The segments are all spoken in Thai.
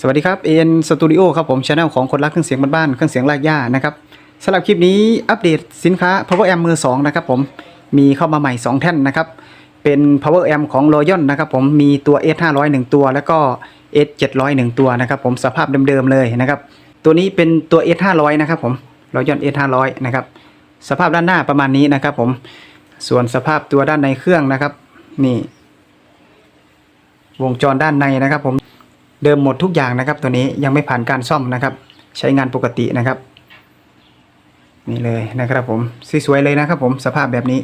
สวัสดีครับเอ็นสตูดิโอครับผมช anel ของคนรักเครื่องเสียงบ้านๆเครื่องเสียงลากย่านะครับสำหรับคลิปนี้อัปเดตสินค้า power amp มือ2นะครับผมมีเข้ามาใหม่ 2 แท่นนะครับ เป็น power amp ของ Royal นะครับผมมีตัว S 5 0 1ตัว แล้วก็ S 7 0 1ตัวนะครับผมสภาพเดิมๆเลยนะครับตัวนี้เป็นตัว S 5 0 0นะครับผม Royal S 5 0 0นะครับสภาพด้านหน้าประมาณนี้นะครับผมส่วนสภาพตัวด้านในเครื่องนะครับ นี่ วงจรด้านในนะครับผม เดิมหมดทุกอย่างนะครับ ตัวนี้ยังไม่ผ่านการซ่อมนะครับ ใช้งานปกตินะครับ นี่เลยนะครับผมสวยๆเลยนะครับผมสภาพแบบนี้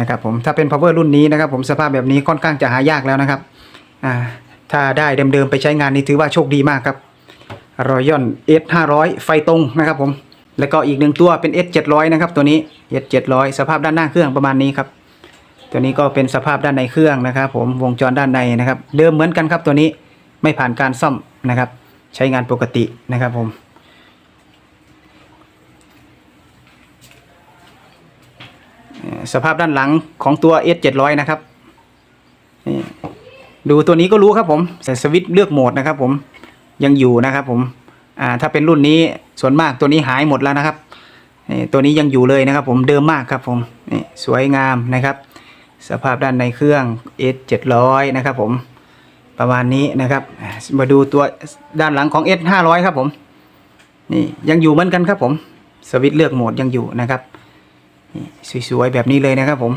นะครับผมถ้าเป็น power รุ่นนี้นะครับ ผมสภาพแบบนี้ค่อนข้างจะหายากแล้วนะครับอ่าถ้าได้เดิมๆไปใช้งานนี่ถือว่าโชคดีมากครับ Royal S 500ไฟตรงนะครับผมแล้วก็อีกหนึ่งตัวเป็น S 700นะครับตัวนี้ S 700สภาพด้านหน้าเครื่องประมาณนี้ครับตัวนี้ก็เป็นสภาพด้านในเครื่องนะครับ ผมวงจรด้านในนะครับ เดิมเหมือนกันครับตัวนี้ ไม่ผ่านการซ่อมนะครับ ใช้งานปกตินะครับผมสภาพด้านหลังของตัว S 700นะครับนี่ดูตัวนี้ก็รู้ครับผมใส่สวิตช์เลือกโหมดนะครับ ผมยังอยู่นะครับ ผมถ้าเป็นรุ่นนี้ส่วนมากตัวนี้หายหมดแล้วนะครับตัวนี้ยังอยู่เลยนะครับ ผมเดิมมากครับผมนี่สวยงามนะครับ สภาพด้านในเครื่อง S 700นะครับผม ประมาณนี้นะครับ มาดูตัวด้านหลังของ S 500ครับผม นี่ยังอยู่เหมือนกันครับผม สวิตช์เลือกโหมดยังอยู่นะครับนี่สวยๆแบบนี้เลยนะครับผม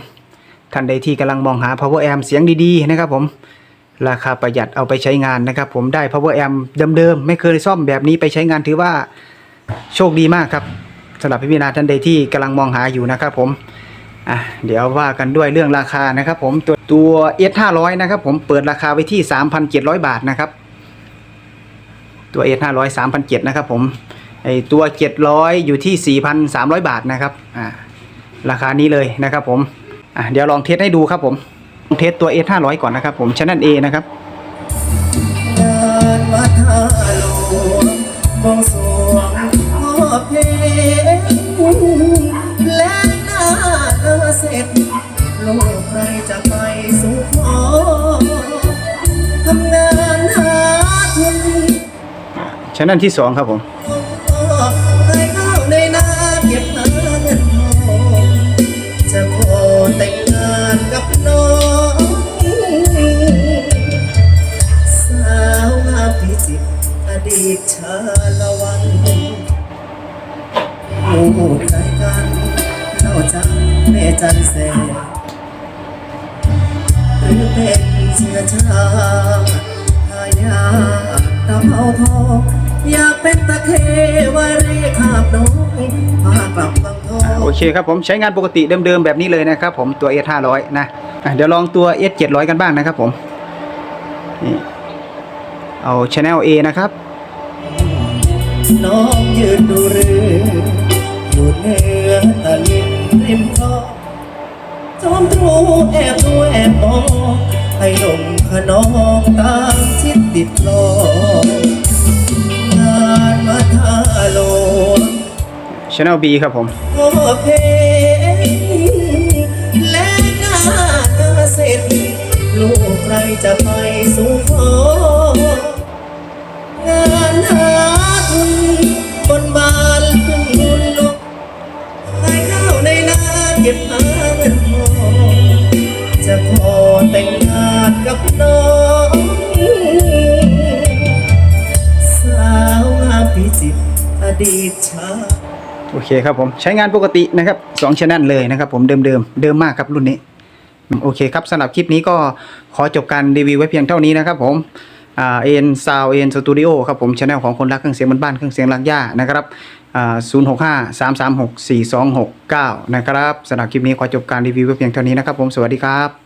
ท่านใดที่กำลังมองหา power amp เสียงดีๆนะครับผม ราคาประหยัดเอาไปใช้งานนะครับผมได้ power amp เดิมๆ ไม่เคยซ่อมแบบนี้ไปใช้งานถือว่าโชคดีมากครับสำหรับพี่นาท่านใดที่กำลังมองหาอยู่นะครับผม อะเดี๋ยวว่ากันด้วยเรื่องราคานะครับผมตัวตัว S 5 0 0นะครับผมเปิดราคาไว้ที่ 3,700 บาทนะครับ ตัว S 5 0 0 3,700นะครับผมไอตัว 700 อยู่ที่ 4,300 บาทนะครับอ่าราคานี้เลยนะครับผมอะเดี๋ยวลองเทสให้ดูครับผมลองเทสตัว S 5 0 0ก่อนนะครับผมชั้น A นะครับงานวัดท่าหลวงบวงสวงพ่อเพล เสร็จโลกใครจะไปสู่ขอทำงานหาทุนชั้นที่2ครับผมให้เข้าในนาเก็บหาเงินทองจะขอแต่งงานกับน้อง สาวงามพิจิตรอดีตชาละวันหมู่ใครกันนอก จากแม่จันแสหรือเป็นเชื้อชาติทายาตะเภาทองอยากเป็นตะเควรีขาบน้อยพากลับบางทองโอเคครับผมใช้งานปกติเดิมๆแบบนี้เลยนะครับผมตัว S 500นะะเดี๋ยวลองตัว S 700กันบ้างนะครับผมนี่เอา Channel A นะครับน้องยืนดูเรือ แอบดูแอบมองให้ลมขนองตามชิดติดลองงานมาทาโล Channel B ครับผมพ่อเพลงและหน้าเสร็จลูกใครจะไปสู่ขอ ดีตชาโอเคครับผมใช้งานปกตินะครับสองชแนลเลยนะครับผมเดิมเดิมเดิมมากครับรุ่นนี้ โอเคครับสำหรับคลิปนี้ก็ขอจบการรีวิวไว้เพียงเท่านี้นะครับผมเอ็นซาวเอ็นสตูดิโอครับผมชแนลของคนรักเครื่องเสียงบ้านเครื่องเสียงรักย่านะครับศูนย์หกห้าสามสามหกสี่สองหกเก้านะครับสำหรับคลิปนี้ขอจบการรีวิวไว้เพียงเท่านี้นะครับผมสวัสดีครับ